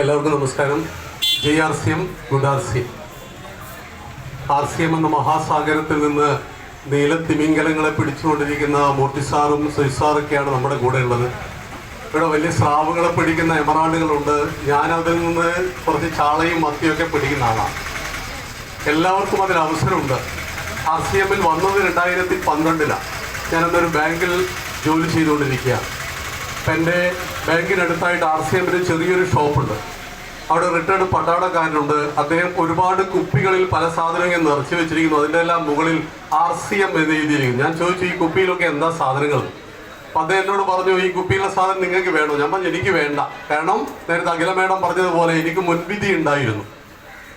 എല്ലാവർക്കും നമസ്കാരം. J R C M good R C. M R C M എന്ന മഹാസാഗരത്തിൽ നിന്ന് നീലത്തിമിംഗലങ്ങളെ പിടിച്ചുകൊണ്ടിരിക്കുന്ന മോട്ടിസാറും സുയിസാറൊക്കെയാണ് നമ്മുടെ കൂടെ ഉള്ളത്. ഇവിടെ വലിയ സ്രാവുകളെ പിടിക്കുന്ന എമറാൾഡുകളുണ്ട്. ഞാൻ അതിൽ നിന്ന് കുറച്ച് ചാളയും മത്തിയൊക്കെ പിടിക്കുന്ന ആളാണ്. എല്ലാവർക്കും അതിൽ അവസരമുണ്ട്. ആർ സി എമ്മിൽ വന്നത് രണ്ടായിരത്തി പന്ത്രണ്ടിലാണ് ഞാനന്നൊരു ബാങ്കിൽ ജോലി ചെയ്തുകൊണ്ടിരിക്കുകയാണ്. അപ്പം എന്റെ ബാങ്കിനടുത്തായിട്ട് ആർ സി എമ്മിന് ചെറിയൊരു ഷോപ്പുണ്ട്. അവിടെ റിട്ടയർഡ് പട്ടാളക്കാരനുണ്ട്. അദ്ദേഹം ഒരുപാട് കുപ്പികളിൽ പല സാധനങ്ങൾ നിറച്ചു വെച്ചിരിക്കുന്നു. അതിന്റെ എല്ലാം മുകളിൽ ആർ സി എം എന്ന് എഴുതിയിരിക്കുന്നു. ഞാൻ ചോദിച്ചു ഈ കുപ്പിയിലൊക്കെ എന്താ സാധനങ്ങൾ? അപ്പം അദ്ദേഹം എന്നോട് പറഞ്ഞു ഈ കുപ്പിയിലെ സാധനം നിങ്ങൾക്ക് വേണോ? ഞാൻ പറഞ്ഞു എനിക്ക് വേണ്ട. കാരണം നേരത്തെ അഖില മേഡം പറഞ്ഞതുപോലെ എനിക്ക് മുൻവിധി ഉണ്ടായിരുന്നു.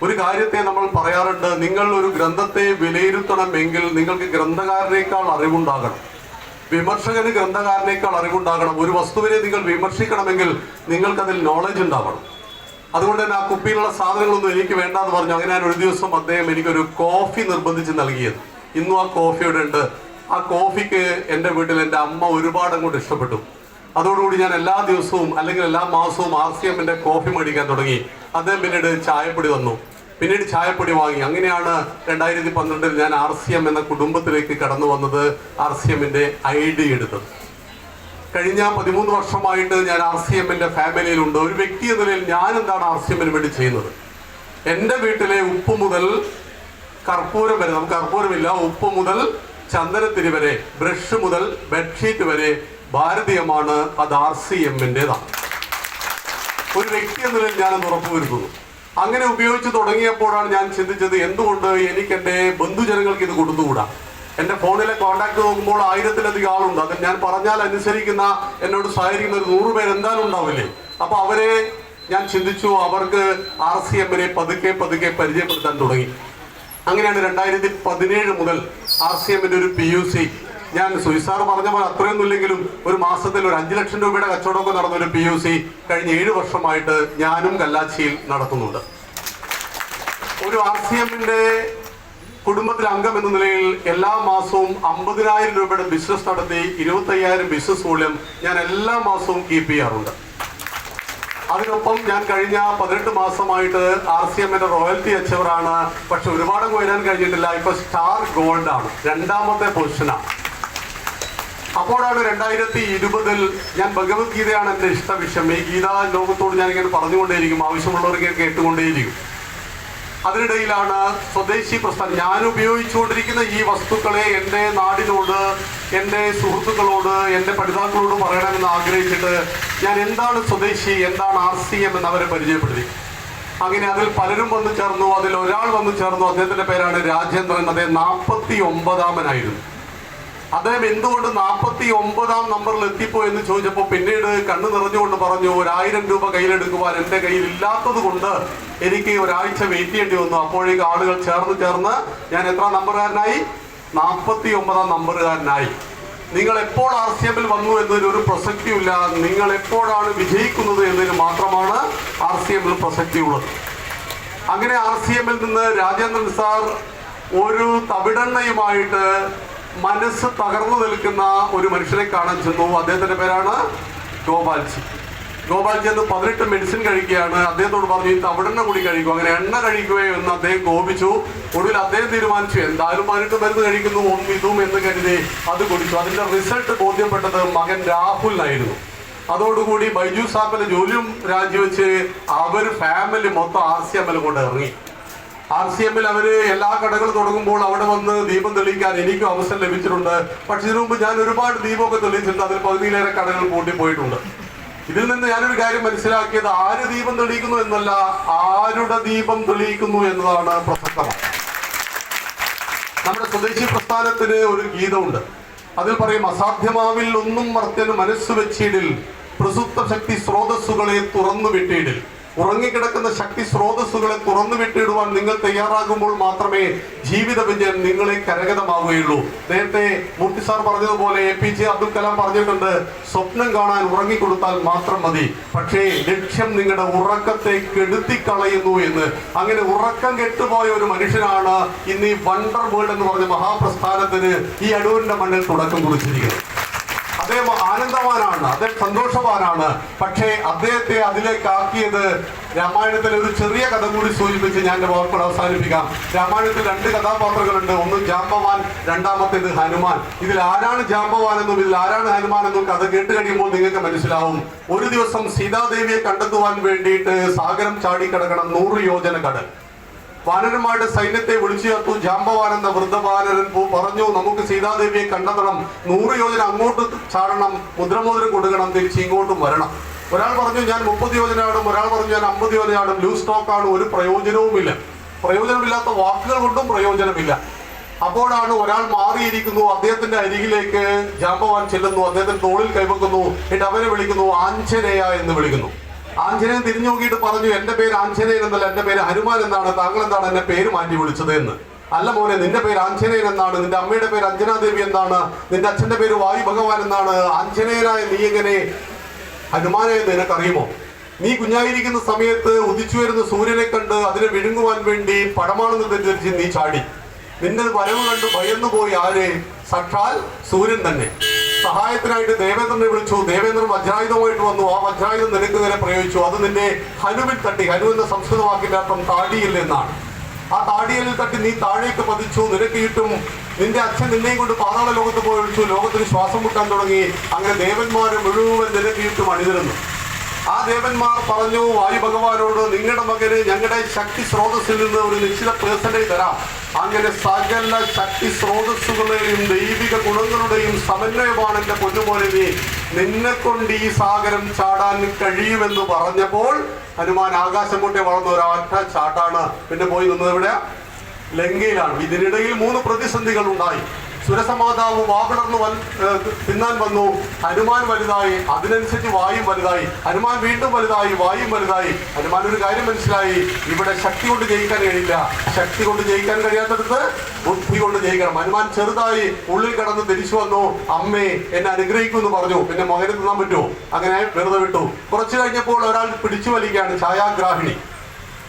ഒരു കാര്യത്തെ നമ്മൾ പറയാറുണ്ട് നിങ്ങൾ ഒരു ഗ്രന്ഥത്തെ വിലയിരുത്തണമെങ്കിൽ നിങ്ങൾക്ക് ഗ്രന്ഥകാരനേക്കാൾ അറിവുണ്ടാകണം. വിമർശകന് ഗ്രന്ഥകാരനേക്കാൾ അറിവുണ്ടാകണം. ഒരു വസ്തുവിനെ നിങ്ങൾ വിമർശിക്കണമെങ്കിൽ നിങ്ങൾക്കതിൽ നോളജ് ഉണ്ടാവണം. അതുകൊണ്ട് തന്നെ ആ കുപ്പിയിലുള്ള സാധനങ്ങളൊന്നും എനിക്ക് വേണ്ടാന്ന് പറഞ്ഞു. അങ്ങനെ ഞാൻ ഒരു ദിവസം അദ്ദേഹം എനിക്കൊരു കോഫി നിർബന്ധിച്ച് നൽകിയത്. ഇന്നും ആ കോഫി ഇവിടെ ഉണ്ട്. ആ കോഫിക്ക് എന്റെ വീട്ടിൽ എന്റെ അമ്മ ഒരുപാട് അങ്ങോട്ട് ഇഷ്ടപ്പെട്ടു. അതോടുകൂടി ഞാൻ എല്ലാ ദിവസവും അല്ലെങ്കിൽ എല്ലാ മാസവും ആർ സി എമ്മിന്റെ കോഫി മേടിക്കാൻ തുടങ്ങി. അദ്ദേഹം പിന്നീട് ചായപ്പൊടി വന്നു പിന്നീട് ചായപ്പൊടി വാങ്ങി. അങ്ങനെയാണ് രണ്ടായിരത്തി പന്ത്രണ്ടിൽ ഞാൻ ആർ സി എം എന്ന കുടുംബത്തിലേക്ക് കടന്നു വന്നത് ആർ സി എമ്മിന്റെ ഐ ഡി എടുത്തത്. കഴിഞ്ഞ പതിമൂന്ന് വർഷമായിട്ട് ഞാൻ ആർ സി എമ്മിന്റെ ഫാമിലിയിലുണ്ട്. ഒരു വ്യക്തി എന്ന നിലയിൽ ഞാൻ എന്താണ് ആർ സി എമ്മിന് വേണ്ടി ചെയ്യുന്നത്? എന്റെ വീട്ടിലെ ഉപ്പ് മുതൽ കർപ്പൂരം വരെ നമുക്ക് കർപ്പൂരമില്ല ഉപ്പ് മുതൽ ചന്ദനത്തിരി വരെ ബ്രഷ് മുതൽ ബെഡ്ഷീറ്റ് വരെ ഭാരതീയമാണ്. അത് ആർ സി എമ്മിന്റെതാണ്. ഒരു വ്യക്തി എന്ന നിലയിൽ ഞാനത് ഉറപ്പുവരുത്തുന്നു. അങ്ങനെ ഉപയോഗിച്ച് തുടങ്ങിയപ്പോഴാണ് ഞാൻ ചിന്തിച്ചത് എന്തുകൊണ്ട് എനിക്ക് എന്റെ ബന്ധുജനങ്ങൾക്ക് ഇത് കൊടുത്തുകൂടാ? എന്റെ ഫോണിലെ കോണ്ടാക്ട് നോക്കുമ്പോൾ ആയിരത്തിലധികം ആളുണ്ട്. അത് ഞാൻ പറഞ്ഞാൽ അനുസരിക്കുന്ന എന്നോട് സഹകരിക്കുന്ന ഒരു നൂറ് പേര് എന്തായാലും ഉണ്ടാവില്ലേ? അപ്പൊ അവരെ ഞാൻ ചിന്തിച്ചു അവർക്ക് ആർ സി എമ്മിനെ പതുക്കെ പതുക്കെ പരിചയപ്പെടുത്താൻ തുടങ്ങി. അങ്ങനെയാണ് രണ്ടായിരത്തി പതിനേഴ് മുതൽ ആർ സി എമ്മിന്റെ ഒരു പി യു സി ഞാൻ സുയിസാർ പറഞ്ഞ പോലെ അത്രയൊന്നും ഒരു മാസത്തിൽ ഒരു അഞ്ചു ലക്ഷം രൂപയുടെ കച്ചവടമൊക്കെ നടന്ന ഒരു പി യു സി കഴിഞ്ഞ ഏഴ് വർഷമായിട്ട് ഞാനും കല്ലാച്ചിയിൽ നടത്തുന്നുണ്ട്. ഒരു ആർ സി എമ്മിന്റെ കുടുംബത്തിലെ അംഗം എന്ന നിലയിൽ എല്ലാ മാസവും അമ്പതിനായിരം രൂപയുടെ ബിസിനസ് നടത്തി ഇരുപത്തയ്യായിരം ബിസിനസ് മൂല്യം ഞാൻ എല്ലാ മാസവും കീപ്പ് ചെയ്യാറുണ്ട്. അതിനൊപ്പം ഞാൻ കഴിഞ്ഞ പതിനെട്ട് മാസമായിട്ട് ആർ സി എമ്മിന്റെ റോയൽറ്റി അച്ചവറാണ്. പക്ഷെ ഒരുപാട് ഉയരാൻ കഴിഞ്ഞിട്ടില്ല. ഇപ്പൊ സ്റ്റാർ ഗോൾഡ് ആണ് രണ്ടാമത്തെ പൊസിഷനാണ്. അപ്പോഴാണ് രണ്ടായിരത്തി ഇരുപതിൽ ഞാൻ ഭഗവത്ഗീതയാണ് എന്റെ ഇഷ്ട വിഷയം. ഈ ഗീത ലോകത്തോട് ഞാൻ ഇങ്ങനെ പറഞ്ഞുകൊണ്ടേയിരിക്കും. ആവശ്യമുള്ളവർക്ക് കേട്ടുകൊണ്ടേയിരിക്കും. അതിനിടയിലാണ് സ്വദേശി പ്രസ്ഥാനം. ഞാൻ ഉപയോഗിച്ചുകൊണ്ടിരിക്കുന്ന ഈ വസ്തുക്കളെ എന്റെ നാടിനോട് എന്റെ സുഹൃത്തുക്കളോട് എന്റെ പഠിതാക്കളോട് പറയണമെന്ന് ആഗ്രഹിച്ചിട്ട് ഞാൻ എന്താണ് സ്വദേശി എന്താണ് ആർ സി എം എന്ന് അവരെ പരിചയപ്പെടുത്തി. അങ്ങനെ അതിൽ പലരും വന്നു ചേർന്നു അതിൽ ഒരാൾ വന്നു ചേർന്നു. അദ്ദേഹത്തിന്റെ പേരാണ് രാജേന്ദ്രൻ. അദ്ദേഹം നാൽപ്പത്തി ഒമ്പതാമനായിരുന്നു. അദ്ദേഹം എന്തുകൊണ്ട് നാൽപ്പത്തി ഒമ്പതാം നമ്പറിൽ എത്തിപ്പോ എന്ന് ചോദിച്ചപ്പോൾ പിന്നീട് കണ്ണു നിറഞ്ഞുകൊണ്ട് പറഞ്ഞു ഒരായിരം രൂപ കയ്യിലെടുക്കുവാൻ എന്റെ കയ്യിൽ ഇല്ലാത്തത് കൊണ്ട് എനിക്ക് ഒരാഴ്ച വെയിറ്റ് ചെയ്യേണ്ടി വന്നു. അപ്പോഴേക്ക് ആളുകൾ ചേർന്ന് ചേർന്ന് ഞാൻ എത്ര നമ്പറുകാരനായി നാൽപ്പത്തി ഒമ്പതാം നമ്പറുകാരനായി നിങ്ങൾ എപ്പോൾ ആർ സി എമ്മിൽ വന്നു എന്നതിന് ഒരു പ്രസക്തിയില്ല നിങ്ങൾ എപ്പോഴാണ് വിജയിക്കുന്നത് എന്നതിന് മാത്രമാണ് ആർ സി എമ്മിൽ പ്രസക്തിയുള്ളത് അങ്ങനെ ആർ സി എമ്മിൽ നിന്ന് രാജേന്ദ്രൻ സാർ ഒരു തവിടെണ്ണയുമായിട്ട് മനസ്സ് തകർന്നു നിൽക്കുന്ന ഒരു മനുഷ്യനെ കാണാൻ ചെന്നു. അദ്ദേഹത്തിന്റെ പേരാണ് ഗോപാൽജി ഗോപാൽജി എന്ന് പതിനെട്ട് മെഡിസിൻ കഴിക്കുകയാണ്. അദ്ദേഹത്തോട് പറഞ്ഞു തവിടെണ്ണ കൂടി കഴിക്കും അങ്ങനെ എണ്ണ കഴിക്കുകയോ എന്ന് അദ്ദേഹം കോപിച്ചു. ഒടുവിൽ അദ്ദേഹം തീരുമാനിച്ചു എന്തായാലും പതിനെട്ട് മരുന്ന് കഴിക്കുന്നു ഒന്നിതും എന്ന് കരുതി അത് കുടിച്ചു. അതിന്റെ റിസൾട്ട് ബോധ്യപ്പെട്ടത് മകൻ രാഹുലിനായിരുന്നു അതോടുകൂടി ബൈജു സാബിന്റെ ജോലിയും രാജിവെച്ച് അവർ ഫാമിലി മൊത്തം ആർ സി എമ്മിൽ കൊണ്ട് ഇറങ്ങി. ആർ സി എമ്മിൽ അവർ എല്ലാ കടകൾ തുടങ്ങുമ്പോൾ അവിടെ വന്ന് ദീപം തെളിയിക്കാൻ എനിക്കും അവസരം ലഭിച്ചിട്ടുണ്ട്. പക്ഷെ ഇതിനു മുമ്പ് ഞാൻ ഒരുപാട് ദീപമൊക്കെ തെളിയിച്ചിട്ടുണ്ട്. അതിൽ പകുതിയിലേറെ കടകൾ പൂട്ടിപ്പോയിട്ടുണ്ട് ഇതിൽ നിന്ന് ഞാനൊരു കാര്യം മനസ്സിലാക്കിയത് ആര് ദീപം തെളിയിക്കുന്നു എന്നല്ല ആരുടെ ദീപം തെളിയിക്കുന്നു എന്നതാണ് പ്രസക്തമാണ് നമ്മുടെ സ്വദേശി പ്രസ്ഥാനത്തിന് ഒരു ഗീതമുണ്ട്. അതിൽ പറയും അസാധ്യമാവിൽ ഒന്നും മർത്യന് മനസ്സ് വെച്ചിടിൽ പ്രസുപ്ത ശക്തി സ്രോതസ്സുകളെ തുറന്നു വിട്ടിടിൽ. ഉറങ്ങിക്കിടക്കുന്ന ശക്തി സ്രോതസ്സുകളെ തുറന്നു വിട്ടിടുവാൻ നിങ്ങൾ തയ്യാറാകുമ്പോൾ മാത്രമേ ജീവിത വിജയം നിങ്ങളെ കരകതമാവുകയുള്ളൂ നേരത്തെ മൂർത്തി സാർ പറഞ്ഞതുപോലെ A P J Abdul Kalam പറഞ്ഞിട്ടുണ്ട് സ്വപ്നം കാണാൻ ഉറങ്ങിക്കൊടുത്താൽ മാത്രം മതി. പക്ഷേ ലക്ഷ്യം നിങ്ങളുടെ ഉറക്കത്തെ കെടുത്തിക്കളയുന്നു എന്ന്. അങ്ങനെ ഉറക്കം കെട്ടുപോയ ഒരു മനുഷ്യനാണ് ഇന്ന് ഈ വണ്ടർ വേൾഡ് എന്ന് പറഞ്ഞ മഹാപ്രസ്ഥാനത്തിന് ഈ അടൂരിന്റെ മണ്ണിൽ തുടക്കം കുറിച്ചിരിക്കുന്നത്. അദ്ദേഹം ആനന്ദവാനാണ് അദ്ദേഹം സന്തോഷവാനാണ്. പക്ഷേ അദ്ദേഹത്തെ അതിലേക്ക് ആക്കിയത് രാമായണത്തിലെ ഒരു ചെറിയ കഥ കൂടി സൂചിപ്പിച്ച് ഞാൻ വാക്കുകൾ അവസാനിപ്പിക്കാം. രാമായണത്തിൽ രണ്ട് കഥാപാത്രങ്ങളുണ്ട്. ഒന്ന് ജാമ്പവാൻ രണ്ടാമത്തേത് ഹനുമാൻ. ഇതിൽ ആരാണ് ജാമ്പവാൻ എന്നും ഇതിൽ ആരാണ് ഹനുമാൻ എന്നും കഥ കേട്ട് കഴിയുമ്പോൾ നിങ്ങൾക്ക് മനസ്സിലാവും. ഒരു ദിവസം സീതാദേവിയെ കണ്ടെത്തുവാൻ വേണ്ടിയിട്ട് സാഗരം ചാടിക്കിടക്കണം നൂറ് യോജന കടൽ വാനരന്മാരുടെ സൈന്യത്തെ വിളിച്ചു ചേർത്തു. ജാമ്പവാൻ എന്ന വൃദ്ധവാനരൻ പറഞ്ഞു നമുക്ക് സീതാദേവിയെ കണ്ടെത്തണം. നൂറ് യോജന അങ്ങോട്ട് ചാടണം. മുദ്രമോതിരം കൊടുക്കണം. തിരിച്ച് ഇങ്ങോട്ടും വരണം. ഒരാൾ പറഞ്ഞു ഞാൻ മുപ്പത് യോജന ആടും ഒരാൾ പറഞ്ഞു ഞാൻ അമ്പത് ആടും ലൂസ് സ്റ്റോക്കാണ്. ഒരു പ്രയോജനവുമില്ല. പ്രയോജനമില്ലാത്ത വാക്കുകൾ കൊണ്ടും പ്രയോജനമില്ല. അപ്പോഴാണ് ഒരാൾ മാറിയിരിക്കുന്നു. അദ്ദേഹത്തിന്റെ അരികിലേക്ക് ജാമ്പവാൻ ചെല്ലുന്നു. അദ്ദേഹത്തിന്റെ തോളിൽ കൈവെക്കുന്നു. എന്നിട്ട് അവനെ വിളിക്കുന്നു ആഞ്ജനേയ എന്ന് വിളിക്കുന്നു. ആഞ്ജനേയൻ തിരിഞ്ഞു നോക്കിയിട്ട് പറഞ്ഞു എന്റെ പേര് ആഞ്ജനേയൻ എന്നല്ല എന്റെ പേര് ഹനുമാൻ എന്നാണ്. താങ്കൾ എന്താണ് എന്നെ പേര് മാറ്റി വിളിച്ചത് എന്ന്? അല്ല മോനെ നിന്റെ പേര് ആഞ്ജനേയൻ എന്നാണ്. നിന്റെ അമ്മയുടെ പേര് അഞ്ജനാദേവി എന്നാണ്. നിന്റെ അച്ഛന്റെ പേര് വായു ഭഗവാൻ എന്നാണ്. ആഞ്ജനേയനായ നീ എങ്ങനെ ഹനുമാനെ എന്ന് നിനക്കറിയുമോ? നീ കുഞ്ഞായിരിക്കുന്ന സമയത്ത് ഉദിച്ചു വരുന്ന സൂര്യനെ കണ്ട് അതിനെ വിഴുങ്ങുവാൻ വേണ്ടി പടമാണെന്ന് തെറ്റിദ്ധരിച്ച് നീ ചാടി. നിന്റെ വരവ് കണ്ട് ഭയന്നു പോയി ആര്? സക്ഷാൽ സൂര്യൻ തന്നെ. സഹായത്തിനായിട്ട് ദേവേന്ദ്രനെ വിളിച്ചു. ദേവേന്ദ്രൻ വജ്രായുധമായിട്ട് വന്നു. ആ വജ്രായുധം നിനക്ക് നേരെ പ്രയോഗിച്ചു. അത് നിന്റെ ഹനുവിൽ തട്ടി. ഹനു എന്ന സംസ്കൃത വാക്കിന്റെ താടിയിൽ എന്നാണ്. ആ താടിയലിൽ തട്ടി നീ താഴേക്ക് പതിച്ചു. നിനക്ക് കിട്ടും. നിന്റെ അച്ഛൻ നിന്നെയും കൊണ്ട് പാതാള ലോകത്ത് പോയി ഒഴിച്ചു. ലോകത്തിന് ശ്വാസം മുട്ടാൻ തുടങ്ങി. അങ്ങനെ ദേവന്മാരെ മുഴുവൻ നിനക്ക് കിട്ടും അണിതിരുന്നു ആ ദേവന്മാർ പറഞ്ഞു വായു ഭഗവാനോട് നിങ്ങളുടെ മകന് ഞങ്ങളുടെ ശക്തി സ്രോതസ്സിൽ നിന്ന് ഒരു നിശ്ചിത പേഴ്സന്റേജ് തരാം. അങ്ങനെ സകല ശക്തി സ്രോതസ്സുകളുടെയും ദൈവിക ഗുണങ്ങളുടെയും സമന്വയമാണ് എന്റെ പൊന്നുപോലെ നിന്നെ കൊണ്ട് ഈ സാഗരം ചാടാൻ കഴിയുമെന്ന് പറഞ്ഞപ്പോൾ ഹനുമാൻ ആകാശം കൊണ്ടേ വളർന്ന ഒരാറ്റ ചാട്ടാണ്. പിന്നെ പോയി നിന്നത് ഇവിടെ ലങ്കയിലാണ്. ഇതിനിടയിൽ മൂന്ന് പ്രതിസന്ധികൾ ഉണ്ടായി സുരസമാതാവ് വാവിളർന്ന് വൻ തിന്നാൻ വന്നു. ഹനുമാൻ വലുതായി. അതിനനുസരിച്ച് വായും വലുതായി. ഹനുമാൻ വീണ്ടും വലുതായി. വായും വലുതായി. ഹനുമാൻ ഒരു കാര്യം മനസ്സിലായി. ഇവിടെ ശക്തി കൊണ്ട് ജയിക്കാൻ കഴിയില്ല. ശക്തി കൊണ്ട് ജയിക്കാൻ കഴിയാത്തടുത്ത് ബുദ്ധി കൊണ്ട് ജയിക്കണം. ഹനുമാൻ ചെറുതായി ഉള്ളിൽ കടന്ന് തിരിച്ചു വന്നു. അമ്മേ എന്നെ അനുഗ്രഹിക്കുമെന്ന് പറഞ്ഞു. പിന്നെ മകന് തിന്നാൻ പറ്റുമോ? അങ്ങനെ വെറുതെ വിട്ടു. കുറച്ചു കഴിഞ്ഞപ്പോൾ ഒരാൾ പിടിച്ചു വലിക്കുകയാണ് ഛായാഗ്രാഹിണി.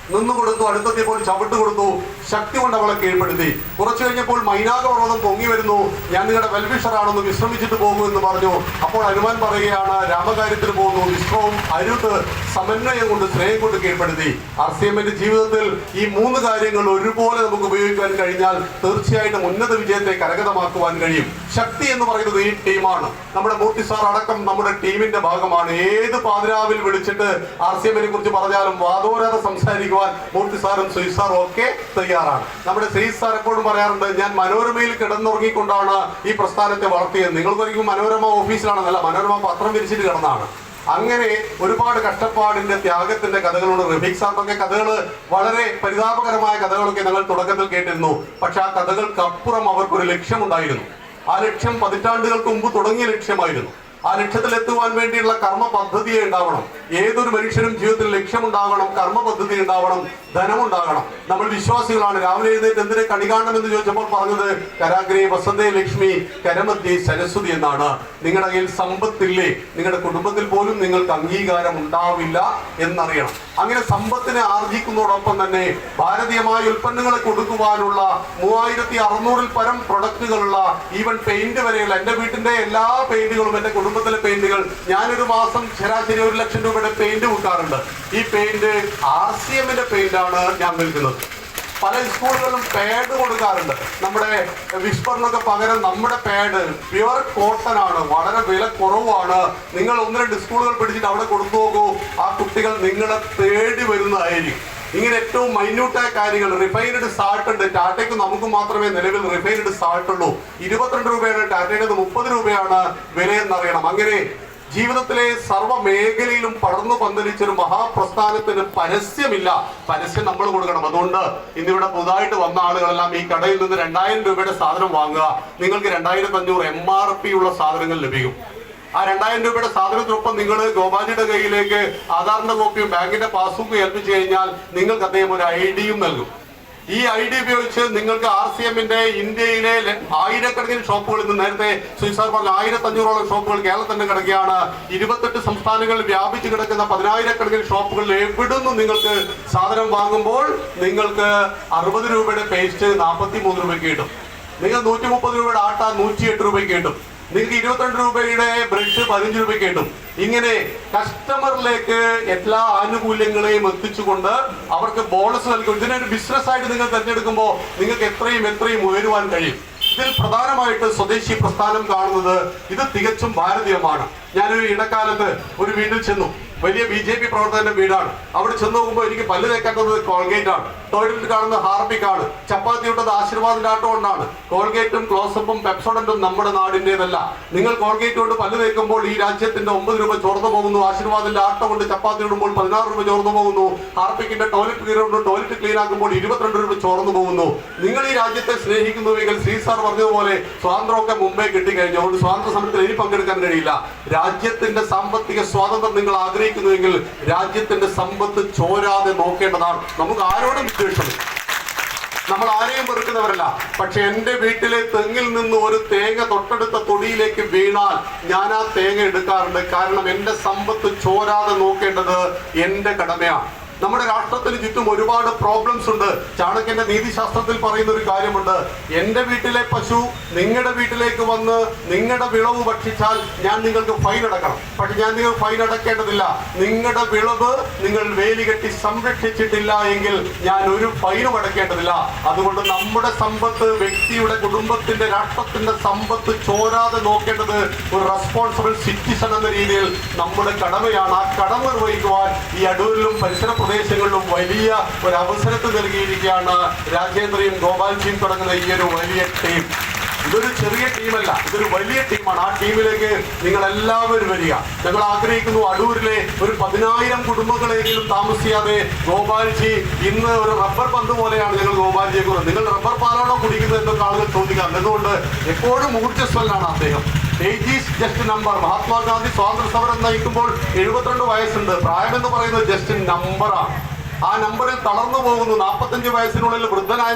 നിന്നു കൊടുത്തു അടുത്തെത്തിയപ്പോൾ ചവിട്ട് കൊടുത്തു. ശക്തി കൊണ്ട് അവളെ കീഴ്പ്പെടുത്തി. കുറച്ചു കഴിഞ്ഞപ്പോൾ മൈനാക പർവതം പൊങ്ങി വരുന്നു. ഞാൻ നിങ്ങളുടെ വെൽവിഷറാണെന്ന് വിശ്രമിച്ചിട്ട് പോകൂ എന്ന് പറഞ്ഞു. അപ്പോൾ ഹനുമാൻ പറയുകയാണ് രാമകാര്യത്തിൽ പോകുന്നു. വിശ്രവും അരുത് സമന്വയം കൊണ്ട് സ്നേഹം കൊണ്ട് കീഴ്പ്പെടുത്തി. അർസിയമ്മന്റെ ജീവിതത്തിൽ ഈ മൂന്ന് കാര്യങ്ങൾ ഒരുപോലെ നമുക്ക് ഉപയോഗിക്കാൻ കഴിഞ്ഞാൽ തീർച്ചയായിട്ടും ഉന്നത വിജയത്തെ കരഗതമാക്കുവാൻ കഴിയും. ശക്തി എന്ന് പറയുന്നത് ഈ ടീമാണ്. നമ്മുടെ മൂർത്തി സാർ അടക്കം നമ്മുടെ ടീമിന്റെ ഭാഗമാണ്. ഏത് പാതിരാവിൽ വിളിച്ചിട്ട് ആർ സി എമ്മിനെ കുറിച്ച് പറഞ്ഞാലും വാദോരാതെ സംസാരിക്കുവാൻ മൂർത്തി സാറും ശ്രീ സാറും ഒക്കെ തയ്യാറാണ്. നമ്മുടെ ശ്രീ സാർ എപ്പോഴും പറയാറുണ്ട് ഞാൻ മനോരമയിൽ കിടന്നുറങ്ങിക്കൊണ്ടാണ് ഈ പ്രസ്ഥാനത്തെ വളർത്തിയത്. നിങ്ങൾ പറയുമ്പോൾ മനോരമ ഓഫീസിലാണെന്നല്ല മനോരമ പത്രം വിരിച്ചിട്ട് കിടന്നാണ്. അങ്ങനെ ഒരുപാട് കഷ്ടപ്പാടിന്റെ ത്യാഗത്തിന്റെ കഥകളുണ്ട് റഫീഖ് സാറിന്റെ കഥകൾ വളരെ പരിതാപകരമായ കഥകളൊക്കെ ഞങ്ങൾ തുടക്കത്തിൽ കേട്ടിരുന്നു. പക്ഷെ ആ കഥകൾക്കപ്പുറം അവർക്കൊരു ലക്ഷ്യമുണ്ടായിരുന്നു. ആ ലക്ഷ്യം പതിറ്റാണ്ടുകൾക്ക് മുമ്പ് തുടങ്ങിയ ലക്ഷ്യമായിരുന്നു. ആ ലക്ഷ്യത്തിൽ ലക്ഷ്യത്തിലെത്തുവാൻ വേണ്ടിയുള്ള കർമ്മ പദ്ധതിയെ ഉണ്ടാവണം. ഏതൊരു മനുഷ്യനും ജീവിതത്തിൽ ലക്ഷ്യമുണ്ടാവണം കർമ്മ പദ്ധതി ഉണ്ടാവണം ധനമുണ്ടാകണം. നമ്മൾ വിശ്വാസികളാണ്. രാവിലെ എഴുന്നേറ്റ് എന്തിനെ കണി കാണണം എന്ന് ചോദിച്ചപ്പോൾ പറഞ്ഞത് കരാഗ്രേ വസന്തേ ലക്ഷ്മി കരമത്തി സരസ്വതി എന്നാണ്. നിങ്ങളുടെ കയ്യിൽ സമ്പത്തില്ലേ? നിങ്ങളുടെ കുടുംബത്തിൽ പോലും നിങ്ങൾക്ക് അംഗീകാരം ഉണ്ടാവില്ല എന്നറിയണം. അങ്ങനെ സമ്പത്തിനെ ആർജിക്കുന്നതോടൊപ്പം തന്നെ ഭാരതീയമായ ഉൽപ്പന്നങ്ങളെ കൊടുക്കുവാനുള്ള മൂവായിരത്തി അറുന്നൂറിൽ പരം പ്രൊഡക്റ്റുകളുള്ള ഈവൻ പെയിന്റ് വരെയുള്ള എന്റെ വീട്ടിന്റെ എല്ലാ പെയിന്റുകളും എന്റെ കുടുംബത്തിലെ പെയിന്റുകൾ ഞാനൊരു മാസം ശരാശരി ഒരു ലക്ഷം രൂപയുടെ പെയിന്റ് കൂട്ടാറുണ്ട്. ഈ പെയിന്റ് ആർ സി എമ്മിന്റെ പെയിന്റ് ആണ് ഞാൻ വിൽക്കുന്നത്. പല സ്കൂളുകളിലും പാഡ് കൊടുക്കാറുണ്ട്. നമ്മുടെ വിസ്പറിനൊക്കെ പകരം നമ്മുടെ പാഡ് പ്യുവർ കോട്ടൺ ആണ്. വളരെ വില കുറവാണ് നിങ്ങൾ ഒന്ന് രണ്ട് സ്കൂളുകൾ പിടിച്ചിട്ട് അവിടെ കൊടുത്തു നോക്കൂ. ആ കുട്ടികൾ നിങ്ങളെ തേടി വരുന്നതായിരിക്കും. ഇങ്ങനെ ഏറ്റവും മൈന്യൂട്ടായ കാര്യങ്ങൾ റിഫൈൻഡ് സാൾട്ട് ഉണ്ട്. ടാറ്റയ്ക്ക് നമുക്ക് മാത്രമേ നിലവിൽ റിഫൈൻഡ് സാൾട്ട് ഉള്ളൂ. ഇരുപത്തിരണ്ട് രൂപയാണ് ടാറ്റയുടെ മുപ്പത് രൂപയാണ് വിലയെന്നറിയണം. അങ്ങനെ ജീവിതത്തിലെ സർവ മേഖലയിലും പടർന്നു പന്തലിച്ചൊരു മഹാപ്രസ്ഥാനത്തിന് പരസ്യമില്ല. പരസ്യം നമ്മൾ കൊടുക്കണം. അതുകൊണ്ട് ഇന്നിവിടെ പുതുതായിട്ട് വന്ന ആളുകളെല്ലാം ഈ കടയിൽ നിന്ന് രണ്ടായിരം രൂപയുടെ സാധനം വാങ്ങുക. നിങ്ങൾക്ക് രണ്ടായിരത്തി അഞ്ഞൂറ് എം ആർ പി ഉള്ള സാധനങ്ങൾ ലഭിക്കും. ആ രണ്ടായിരം രൂപയുടെ സാധനത്തിനൊപ്പം നിങ്ങൾ ഗോപാലിയുടെ കയ്യിലേക്ക് ആധാറിന്റെ കോപ്പിയും ബാങ്കിന്റെ പാസ്ബുക്കും ഏൽപ്പിച്ചു കഴിഞ്ഞാൽ നിങ്ങൾക്ക് അദ്ദേഹം ഒരു ഐ ഡിയും നൽകും. ഈ ഐ ഡി ഉപയോഗിച്ച് നിങ്ങൾക്ക് ആർ സി എമ്മിന്റെ ഇന്ത്യയിലെ ആയിരക്കണക്കിന് ഷോപ്പുകൾ ഇന്ന് നേരത്തെ സുനിസാർ പറഞ്ഞ ആയിരത്തി അഞ്ഞൂറോളം ഷോപ്പുകൾ കേരളത്തിൽ തന്നെ കിടക്കുകയാണ് ഇരുപത്തെട്ട് സംസ്ഥാനങ്ങളിൽ വ്യാപിച്ചു കിടക്കുന്ന പതിനായിരക്കണക്കിന് ഷോപ്പുകളിൽ എവിടുന്ന് നിങ്ങൾക്ക് സാധനം വാങ്ങുമ്പോൾ നിങ്ങൾക്ക് അറുപത് രൂപയുടെ പേസ്റ്റ് നാൽപ്പത്തി മൂന്ന് രൂപയ്ക്ക് കിട്ടും. നിങ്ങൾ നൂറ്റി മുപ്പത് രൂപയുടെ ആട്ട നൂറ്റി എട്ട് രൂപയ്ക്ക് കിട്ടും. നിങ്ങൾക്ക് ഇരുപത്തിരണ്ട് രൂപയുടെ ബ്രഷ് പതിനഞ്ച് രൂപയ്ക്ക് കിട്ടും. ഇങ്ങനെ കസ്റ്റമറിലേക്ക് എല്ലാ ആനുകൂല്യങ്ങളെയും എത്തിച്ചുകൊണ്ട് അവർക്ക് ബോണസ് നൽകും. ഇതിനൊരു ബിസിനസ് ആയിട്ട് നിങ്ങൾ തിരഞ്ഞെടുക്കുമ്പോൾ നിങ്ങൾക്ക് എത്രയും എത്രയും ഉയരുവാൻ കഴിയും. ഇതിൽ പ്രധാനമായിട്ട് സ്വദേശി പ്രസ്ഥാനം കാണുന്നത് ഇത് തികച്ചും ഭാരതീയമാണ്. ഞാനൊരു ഇടക്കാലത്ത് ഒരു വീട്ടിൽ ചെന്നു. വലിയ ബി ജെ പി പ്രവർത്തകന്റെ വീടാണ്. അവിടെ ചെന്ന് നോക്കുമ്പോൾ എനിക്ക് പല്ല് തേക്കാത്തത് കോൾഗേറ്റ് ആണ് ടോയ്ലറ്റിൽ കാണുന്ന ആണ്. ചപ്പാത്തി ഇട്ടത് ആശീർവാദിന്റെ ആട്ടം കൊണ്ടാണ്. കോൾഗേറ്റും ക്ലോസപ്പും പെപ്സോഡന്റും നമ്മുടെ നാടിന്റേതല്ല. നിങ്ങൾ കോൾഗേറ്റ് കൊണ്ട് പല്ല് തേക്കുമ്പോൾ ഈ രാജ്യത്തിന്റെ ഒമ്പത് രൂപ ചോർന്നു പോകുന്നു. ആശീർവാദിന്റെ ആട്ടം കൊണ്ട് ചപ്പാത്തി ഇടുമ്പോൾ പതിനാറ് രൂപ ചോർന്നു പോകുന്നു. ഹാർപിക്കിന്റെ ടോയ്ലറ്റ് ക്ലീനർ കൊണ്ട് ടോയ്ലറ്റ് ക്ലീൻ ആക്കുമ്പോൾ ഇരുപത്തിരണ്ട് രൂപ ചോർന്നു പോകുന്നു. നിങ്ങൾ ഈ രാജ്യത്തെ സ്നേഹിക്കുന്നുവെങ്കിൽ ശ്രീ സാർ പറഞ്ഞതുപോലെ സ്വാതന്ത്ര്യമൊക്കെ മുമ്പേ കിട്ടിക്കഴിഞ്ഞു. അതുകൊണ്ട് സ്വാതന്ത്ര്യ സമരത്തിൽ ഇനി പങ്കെടുക്കാൻ കഴിയില്ല. രാജ്യത്തിന്റെ സാമ്പത്തിക സ്വാതന്ത്ര്യം നിങ്ങൾ ആഗ്രഹിക്കുന്നുവെങ്കിൽ രാജ്യത്തിന്റെ സമ്പത്ത് ചോരാതെ നോക്കേണ്ടതാണ്. നമുക്ക് ആരോടും വിദ്വേഷമില്ല. നമ്മൾ ആരെയും വെറുക്കുന്നവരല്ല. പക്ഷെ എന്റെ വീട്ടിലെ തെങ്ങിൽ നിന്ന് ഒരു തേങ്ങ തൊട്ടടുത്ത തൊടിയിലേക്ക് വീണാൽ ഞാൻ ആ തേങ്ങ എടുക്കാറുണ്ട്. കാരണം എന്റെ സമ്പത്ത് ചോരാതെ നോക്കേണ്ടത് എന്റെ കടമയാണ്. നമ്മുടെ രാഷ്ട്രത്തിന് ചുറ്റും ഒരുപാട് പ്രോബ്ലംസ് ഉണ്ട്. ചാണക്യന്റെ നീതിശാസ്ത്രത്തിൽ പറയുന്ന ഒരു കാര്യമുണ്ട്. എന്റെ വീട്ടിലെ പശു നിങ്ങളുടെ വീട്ടിലേക്ക് വന്ന് നിങ്ങളുടെ വിളവ് ഭക്ഷിച്ചാൽ ഞാൻ നിങ്ങൾക്ക് ഫൈൻ അടക്കണം. പക്ഷെ ഞാൻ നിങ്ങൾ ഫൈൻ അടക്കേണ്ടതില്ല. നിങ്ങളുടെ വിളവ് നിങ്ങൾ വേലി കെട്ടി സംരക്ഷിച്ചിട്ടില്ല എങ്കിൽ ഞാൻ ഒരു ഫൈനും അടക്കേണ്ടതില്ല. അതുകൊണ്ട് നമ്മുടെ സമ്പത്ത് വ്യക്തിയുടെ കുടുംബത്തിന്റെ രാഷ്ട്രത്തിന്റെ സമ്പത്ത് ചോരാതെ നോക്കേണ്ടത് ഒരു റെസ്പോൺസിബിൾ സിറ്റിസൺ എന്ന രീതിയിൽ നമ്മുടെ കടമയാണ്. ആ കടമ നിർവഹിക്കുവാൻ ഈ അടൂരിലും പരിസര പ്രദേശങ്ങളിലും വലിയ ഒരു അവസരത്തെ നൽകിയിരിക്കുകയാണ് രാജേന്ദ്രയും ഗോപാൽജിയും തുടങ്ങുന്ന ഈ ഒരു വലിയ ടീം. ഇതൊരു ചെറിയ ടീമല്ല ഇതൊരു വലിയ ടീമാണ്. ആ ടീമിലേക്ക് നിങ്ങൾ എല്ലാവരും വരിക. ഞങ്ങൾ ആഗ്രഹിക്കുന്നു അടൂരിലെ ഒരു പതിനായിരം കുടുംബങ്ങളെങ്കിലും താമസിയാതെ ഗോപാൽജി ഇന്ന് ഒരു റബ്ബർ പന്ത് പോലെയാണ് ഞങ്ങൾ ഗോപാൽജിയെ കുറിച്ച് നിങ്ങൾ റബ്ബർ പാലാണോ കുടിക്കുന്നത് എന്നൊക്കെ ആളുകൾ ചോദിക്കാറുണ്ട്. എന്തുകൊണ്ട്? എപ്പോഴും ഊർജസ്വലനാണ് അദ്ദേഹം. ഈസ് ജസ്റ്റ് നമ്പർ മഹാത്മാഗാന്ധി സ്വാതന്ത്ര്യ സമരം നയിക്കുമ്പോൾ എഴുപത്തിരണ്ട് വയസ്സുണ്ട്. പ്രായം എന്ന് പറയുന്നത് ജസ്റ്റ് നമ്പറാണ് ആ നമ്പറിൽ തളർന്നു പോകുന്നു. നാൽപ്പത്തഞ്ച് വയസ്സിനുള്ളിൽ വൃദ്ധനായ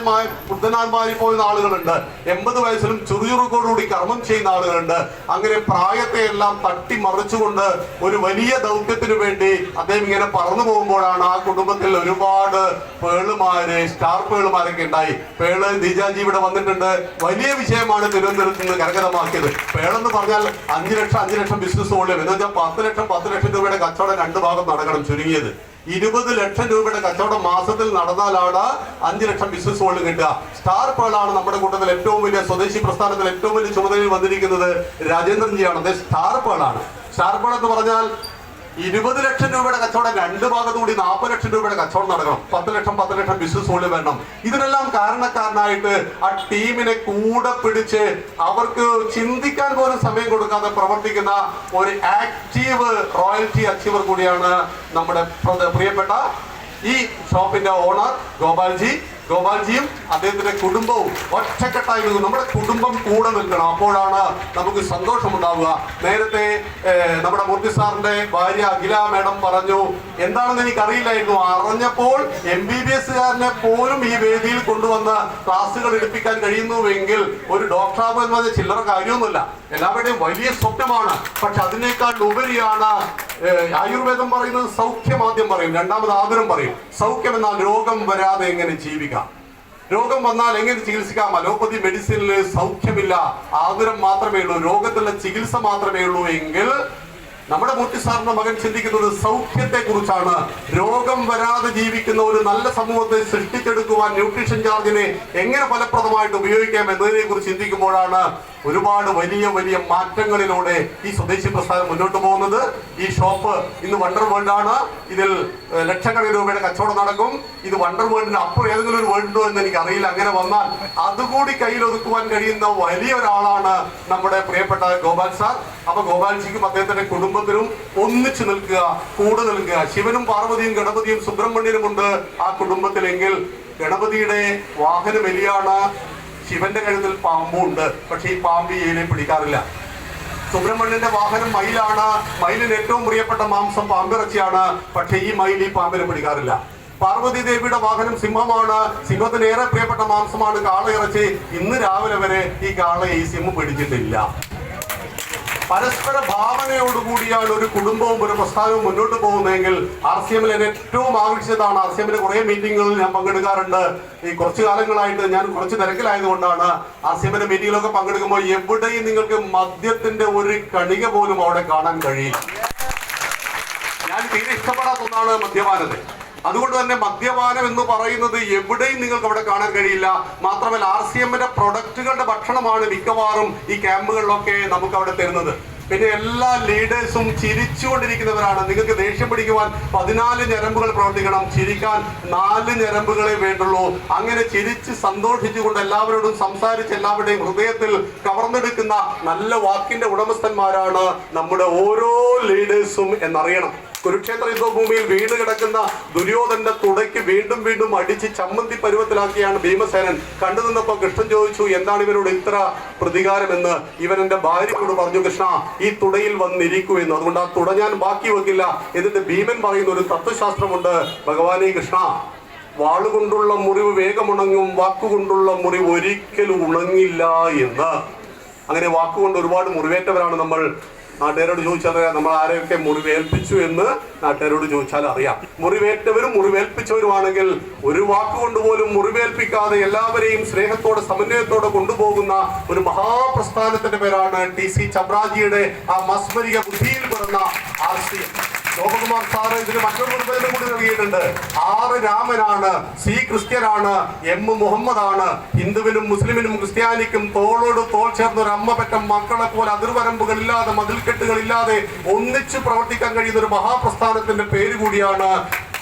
വൃദ്ധനാന്മാരി പോകുന്ന ആളുകളുണ്ട്. എൺപത് വയസ്സിലും ചുറുചുറുക്കോടുകൂടി കർമ്മം ചെയ്യുന്ന ആളുകളുണ്ട്. അങ്ങനെ പ്രായത്തെ എല്ലാം തട്ടി മറിച്ചുകൊണ്ട് ഒരു വലിയ ദൗത്യത്തിന് വേണ്ടി അദ്ദേഹം ഇങ്ങനെ പറന്നു പോകുമ്പോഴാണ് ആ കുടുംബത്തിൽ ഒരുപാട് പേളുമാര് സ്റ്റാർ പേളുമാരൊക്കെ ഉണ്ടായി. പേൾ ദിജാജി ഇവിടെ വന്നിട്ടുണ്ട്. വലിയ വിഷയമാണ് തിരുവനന്തപുരത്ത് നിന്ന് കരകതമാക്കിയത് പേളെന്ന് പറഞ്ഞാൽ അഞ്ച് ലക്ഷം അഞ്ച് ലക്ഷം ബിസിനസ് വോളിയം എന്ന് വെച്ചാൽ പത്ത് ലക്ഷം പത്ത് ലക്ഷം രൂപയുടെ കച്ചവടം രണ്ട് ഭാഗം നടക്കണം ചുരുങ്ങിയത്. ഇരുപത് ലക്ഷം രൂപയുടെ കച്ചവടം മാസത്തിൽ നടന്നാലാണ് അഞ്ച് ലക്ഷം ബിസിനസ് വോളിയം കിട്ടുക. സ്റ്റാർ പേളാണ് നമ്മുടെ കൂട്ടത്തിൽ ഏറ്റവും വലിയ സ്വദേശി പ്രസ്ഥാനത്തിൽ ഏറ്റവും വലിയ ചുമതലയിൽ വന്നിരിക്കുന്നത് രാജേന്ദ്രൻജിയാണ് അദ്ദേഹം സ്റ്റാർ പേളാണ് സ്റ്റാർ പേൾ എന്ന് പറഞ്ഞാൽ ഇരുപത് ലക്ഷം രൂപയുടെ കച്ചവടം രണ്ട് ഭാഗത്തു കൂടി നാൽപ്പത് ലക്ഷം രൂപയുടെ കച്ചവടം നടക്കണം. പത്ത് ലക്ഷം പത്ത് ലക്ഷം ബിസിനസ് വോളിയം വേണം ഇതിനെല്ലാം കാരണക്കാരനായിട്ട് ആ ടീമിനെ കൂടെ പിടിച്ച് അവർക്ക് ചിന്തിക്കാൻ പോലും സമയം കൊടുക്കാതെ പ്രവർത്തിക്കുന്ന ഒരു ആക്റ്റീവ് റോയൽറ്റി അച്ചീവർ കൂടിയാണ് നമ്മുടെ പ്രിയപ്പെട്ട ഈ ഷോപ്പിന്റെ ഓണർ ഗോപാൽജി. ഗോപാൽജിയും അദ്ദേഹത്തിന്റെ കുടുംബവും ഒറ്റക്കെട്ടായി നമ്മുടെ കുടുംബം കൂടെ നിൽക്കണം. അപ്പോഴാണ് നമുക്ക് സന്തോഷമുണ്ടാവുക. നേരത്തെ നമ്മുടെ മൂർത്തി സാറിന്റെ ഭാര്യ അഖില മേഡം പറഞ്ഞു എന്താണെന്ന് എനിക്ക് അറിയില്ലായിരുന്നു അറിഞ്ഞപ്പോൾ എം ബി ബി എസ്സുകാരനെ പോലും ഈ വേദിയിൽ കൊണ്ടുവന്ന് ക്ലാസ്സുകൾ എടുപ്പിക്കാൻ കഴിയുന്നുവെങ്കിൽ ഒരു ഡോക്ടറാകുക എന്ന് പറഞ്ഞ ചില്ലറ കാര്യമൊന്നുമില്ല. എല്ലാവരുടെയും വലിയ സ്വപ്നമാണ്. പക്ഷെ അതിനേക്കാൾ ഉപരിയാണ് ആയുർവേദം പറയുന്നത് സൗഖ്യം ആദ്യം പറയും രണ്ടാമത് ആദരം പറയും. സൗഖ്യം എന്നാൽ രോഗം വരാതെ എങ്ങനെ ജീവിക്കാം? രോഗം വന്നാൽ എങ്ങനെ ചികിത്സിക്കാം? അലോപ്പതി മെഡിസിനിൽ സൗഖ്യമില്ല. ആതുരം മാത്രമേ ഉള്ളൂ. രോഗത്തിലുള്ള ചികിത്സ മാത്രമേ ഉള്ളൂ എങ്കിൽ നമ്മുടെ മൂട്ടി സാറിന്റെ മകൻ ചിന്തിക്കുന്നത് സൗഖ്യത്തെ കുറിച്ചാണ് രോഗം വരാതെ ജീവിക്കുന്ന ഒരു നല്ല സമൂഹത്തെ സൃഷ്ടിച്ചെടുക്കുവാൻ ന്യൂട്രീഷൻ ചാർജിനെ എങ്ങനെ ഫലപ്രദമായിട്ട് ഉപയോഗിക്കാം എന്നതിനെ കുറിച്ച് ചിന്തിക്കുമ്പോഴാണ് ഒരുപാട് വലിയ വലിയ മാറ്റങ്ങളിലൂടെ ഈ സ്വദേശി പ്രസ്ഥാനം മുന്നോട്ട് പോകുന്നത്. ഈ ഷോപ്പ് ഇന്ന് വണ്ടർ വേൾഡ് ആണ്. ഇതിൽ ലക്ഷക്കണക്കിന് രൂപയുടെ കച്ചവടം നടക്കും. ഇത് വണ്ടർ വേൾഡിന് അപ്പുറം ഏതെങ്കിലും ഒരു വേൾഡ് എന്ന് എനിക്ക് അറിയില്ല അങ്ങനെ വന്നാൽ അതുകൂടി കയ്യിൽ ഒതുക്കുവാൻ കഴിയുന്ന വലിയ ഒരാളാണ് നമ്മുടെ പ്രിയപ്പെട്ട ഗോപാൽ സാർ. അപ്പൊ ഗോപാൽജിക്കും അദ്ദേഹത്തിന്റെ കുടുംബത്തിനും ഒന്നിച്ചു നിൽക്കുക കൂടെ നിൽക്കുക. ശിവനും പാർവതിയും ഗണപതിയും സുബ്രഹ്മണ്യനും ഉണ്ട് ആ കുടുംബത്തിലെങ്കിൽ. ഗണപതിയുടെ വാഹനം എലിയാണ്. ശിവന്റെ കഴുത്തിൽ പാമ്പുണ്ട്. പക്ഷെ ഈ പാമ്പ് ഈനെ പിടിക്കാറില്ല. സുബ്രഹ്മണ്യന്റെ വാഹനം മയിലാണ്. മയിലിന് ഏറ്റവും പ്രിയപ്പെട്ട മാംസം പാമ്പിറച്ചിയാണ്. പക്ഷെ ഈ മയിൽ ഈ പാമ്പിനെ പിടിക്കാറില്ല. പാർവതി ദേവിയുടെ വാഹനം സിംഹമാണ്. സിംഹത്തിന് ഏറെ പ്രിയപ്പെട്ട മാംസമാണ് കാളയിറച്ചി. ഇന്ന് രാവിലെ വരെ ഈ കാളയെ ഈ സിംഹം പിടിച്ചിട്ടില്ല. പരസ്പര ഭാവനയോടുകൂടിയാണ് ഒരു കുടുംബവും ഒരു പ്രസ്ഥാനവും മുന്നോട്ട് പോകുന്നതെങ്കിൽ ആർ സി എമ്മിൽ എന്നെ ഏറ്റവും ആകർഷിച്ചതാണ്. ആർ സി എമ്മിന്റെ കുറെ മീറ്റിങ്ങുകളിൽ ഞാൻ പങ്കെടുക്കാറുണ്ട്. ഈ കുറച്ചു കാലങ്ങളായിട്ട് ഞാൻ കുറച്ച് തിരക്കിലായതുകൊണ്ടാണ് ആർ സി എമ്മിന്റെ മീറ്റിങ്ങിലൊക്കെ പങ്കെടുക്കുമ്പോൾ എവിടെയും നിങ്ങൾക്ക് മദ്യത്തിന്റെ ഒരു കണിക പോലും അവിടെ കാണാൻ കഴിയില്ല. ഞാൻ തീരെ ഇഷ്ടപ്പെടാത്ത ഒന്നാണ് മദ്യപാനത്തെ. അതുകൊണ്ട് തന്നെ മദ്യപാനം എന്ന് പറയുന്നത് എവിടെയും നിങ്ങൾക്ക് അവിടെ കാണാൻ കഴിയില്ല. മാത്രമല്ല ആർ സി എമ്മിന്റെ പ്രൊഡക്റ്റുകളുടെ ഭക്ഷണമാണ് മിക്കവാറും ഈ ക്യാമ്പുകളിലൊക്കെ നമുക്ക് അവിടെ തരുന്നത്. പിന്നെ എല്ലാ ലീഡേഴ്സും ചിരിച്ചുകൊണ്ടിരിക്കുന്നവരാണ്. നിങ്ങൾക്ക് ദേഷ്യം പിടിക്കുവാൻ പതിനാല് ഞരമ്പുകൾ പ്രവർത്തിക്കണം. ചിരിക്കാൻ നാല് ഞരമ്പുകളെ വേണ്ടുള്ളൂ. അങ്ങനെ ചിരിച്ച് സന്തോഷിച്ചുകൊണ്ട് എല്ലാവരോടും സംസാരിച്ച് എല്ലാവരുടെയും ഹൃദയത്തിൽ കവർന്നെടുക്കുന്ന നല്ല വാക്കിന്റെ ഉടമസ്ഥന്മാരാണ് നമ്മുടെ ഓരോ ലീഡേഴ്സും എന്നറിയണം. കുരുക്ഷേത്ര യുദ്ധഭൂമിയിൽ വീണ് കിടക്കുന്ന ദുര്യോധന്റെ തുടയ്ക്ക് വീണ്ടും വീണ്ടും അടിച്ച് ചമ്മന്തി പരുവത്തിലാക്കിയാണ് ഭീമസേനൻ. കണ്ടു നിന്നപ്പോൾ കൃഷ്ണൻ ചോദിച്ചു എന്താണ് ഇവരോട് ഇത്ര പ്രതികാരമെന്ന് ഇവൻ എന്റെ ഭാര്യയോട് പറഞ്ഞു കൃഷ്ണ ഈ തുടയിൽ വന്നിരിക്കൂ എന്ന്. അതുകൊണ്ട് ആ തുട ഞാൻ ബാക്കി വെക്കില്ല. എന്നിട്ട് ഭീമൻ പറയുന്ന ഒരു തത്വശാസ്ത്രമുണ്ട്. ഭഗവാനെ കൃഷ്ണ വാളുകൊണ്ടുള്ള മുറിവ് വേഗമുണങ്ങും വാക്കുകൊണ്ടുള്ള മുറിവ് ഒരിക്കലും ഉണങ്ങില്ല എന്ന്. അങ്ങനെ വാക്കുകൊണ്ട് ഒരുപാട് മുറിവേറ്റവരാണ് നമ്മൾ നാട്ടുകാരോട് ചോദിച്ചാലറിയാം നമ്മൾ ആരെയൊക്കെ മുറിവേൽപ്പിച്ചു എന്ന് നാട്ടുകാരോട് ചോദിച്ചാൽ അറിയാം. മുറിവേറ്റവരും മുറിവേൽപ്പിച്ചവരുമാണെങ്കിൽ ഒരു വാക്കുകൊണ്ട് പോലും മുറിവേൽപ്പിക്കാതെ എല്ലാവരെയും സ്നേഹത്തോടെ സമന്വയത്തോടെ കൊണ്ടുപോകുന്ന ഒരു മഹാപ്രസ്ഥാനത്തിന്റെ പേരാണ് ടി സി ചബ്രാജിയുടെ ആ മസ്മരിക ബുദ്ധിയിൽ പിറന്ന ആർ സി ഗോപകുമാർ സാറ് ഇതിന് മറ്റൊരു നിർദ്ദേശം കൂടി നൽകിയിട്ടുണ്ട്. ആറ് രാമനാണ് സി ക്രിസ്ത്യനാണ് എം മുഹമ്മദാണ്. ഹിന്ദുവിനും മുസ്ലിമിനും ക്രിസ്ത്യാനിക്കും തോളോട് തോൾ ചേർന്ന് ഒരു അമ്മ പറ്റം മക്കളെ പോലെ അതിർവരമ്പുകളില്ലാതെ മതിൽക്കെട്ടുകളില്ലാതെ ഒന്നിച്ച് പ്രവർത്തിക്കാൻ കഴിയുന്ന ഒരു മഹാപ്രസ്ഥാനത്തിന്റെ പേര് കൂടിയാണ്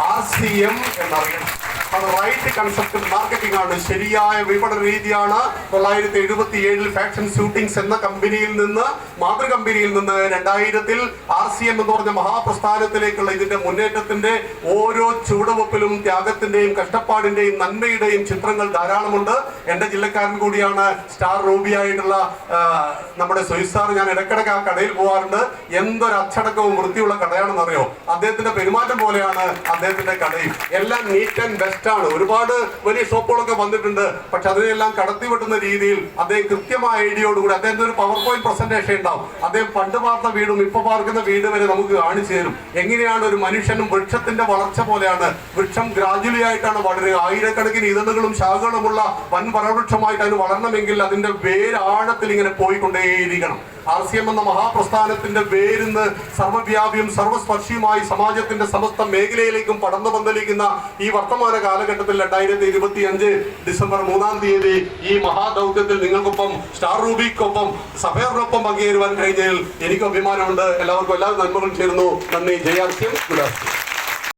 ആർ സി എം എന്നറിയണം അത് റൈറ്റ് കൺസെപ്റ്റ് മാർക്കറ്റിംഗ് ആണ്. ശരിയായ വിപണന രീതിയാണ് തൊള്ളായിരത്തി എഴുപത്തി ഏഴിൽ ഫാക്ഷൻ ഷൂട്ടിംഗ്സ് എന്ന കമ്പനിയിൽ നിന്ന് മാതൃ കമ്പനിയിൽ നിന്ന് രണ്ടായിരത്തിൽ ആർ സി എം എന്ന് പറഞ്ഞ മഹാപ്രസ്ഥാനത്തിലേക്കുള്ള ഇതിന്റെ മുന്നേറ്റത്തിന്റെ ഓരോ ചുവടുവെപ്പിലും ത്യാഗത്തിന്റെയും കഷ്ടപ്പാടിന്റെയും നന്മയുടെയും ചിത്രങ്ങൾ ധാരാളമുണ്ട്. എന്റെ ജില്ലക്കാരൻ കൂടിയാണ് സ്റ്റാർ റൂബിയായിട്ടുള്ള നമ്മുടെ സുയിസാർ ഞാൻ ഇടയ്ക്കിടയ്ക്ക് ആ കടയിൽ പോകാറുണ്ട് എന്തൊരു അച്ചടക്കവും വൃത്തിയുള്ള കടയാണെന്ന് അറിയോ അദ്ദേഹത്തിന്റെ പെരുമാറ്റം പോലെയാണ് അദ്ദേഹത്തിന്റെ കടയും. എല്ലാം നീറ്റ് ആൻഡ് ബെസ്റ്റ് ആണ് ഒരുപാട് വലിയ ഷോപ്പുകളൊക്കെ വന്നിട്ടുണ്ട്. പക്ഷെ അതിനെല്ലാം കടത്തി വെട്ടുന്ന രീതിയിൽ അദ്ദേഹം കൃത്യമായ ഐഡിയോടുകൂടി അദ്ദേഹത്തിന് ഒരു പവർ പോയിന്റ് പ്രസന്റേഷൻ ഉണ്ടാവും. അദ്ദേഹം പണ്ട് പാർത്ത വീടും ഇപ്പൊ പാർക്കുന്ന വീട് വരെ നമുക്ക് കാണിച്ചു തരും. എങ്ങനെയാണ് ഒരു മനുഷ്യനും വൃക്ഷത്തിന്റെ വളർച്ച പോലെയാണ്. വൃക്ഷം ഗ്രാജുവലി ആയിട്ടാണ് വളരുക. ആയിരക്കണക്കിന് ഇതളുകളും ശാഖകളുമുള്ള വൻ വരവൃക്ഷമായിട്ട് അതിന് വളരണമെങ്കിൽ അതിന്റെ വേരാഴത്തിൽ ഇങ്ങനെ പോയിക്കൊണ്ടേയിരിക്കണം. ആർ സി എം എന്ന മഹാപ്രസ്ഥാനത്തിന്റെ വേരിന്ന് സർവവ്യാപിയും സർവസ്പർശിയുമായി സമാജത്തിന്റെ സമസ്ത മേഖലയിലേക്കും പടർന്നു പന്തലിക്കുന്ന ഈ വർത്തമാന കാലഘട്ടത്തിൽ രണ്ടായിരത്തി ഇരുപത്തി അഞ്ച് ഡിസംബർ മൂന്നാം തീയതി ഈ മഹാദൗത്യത്തിൽ നിങ്ങൾക്കൊപ്പം സ്റ്റാർ റൂബിക്കൊപ്പം സഫയറിനൊപ്പം പങ്കുചേരുവാൻ കഴിഞ്ഞതിൽ എനിക്ക് അഭിമാനമുണ്ട്. എല്ലാവർക്കും എല്ലാ നന്മകളും ചേരുന്നു. നന്ദി. ജയ ആർ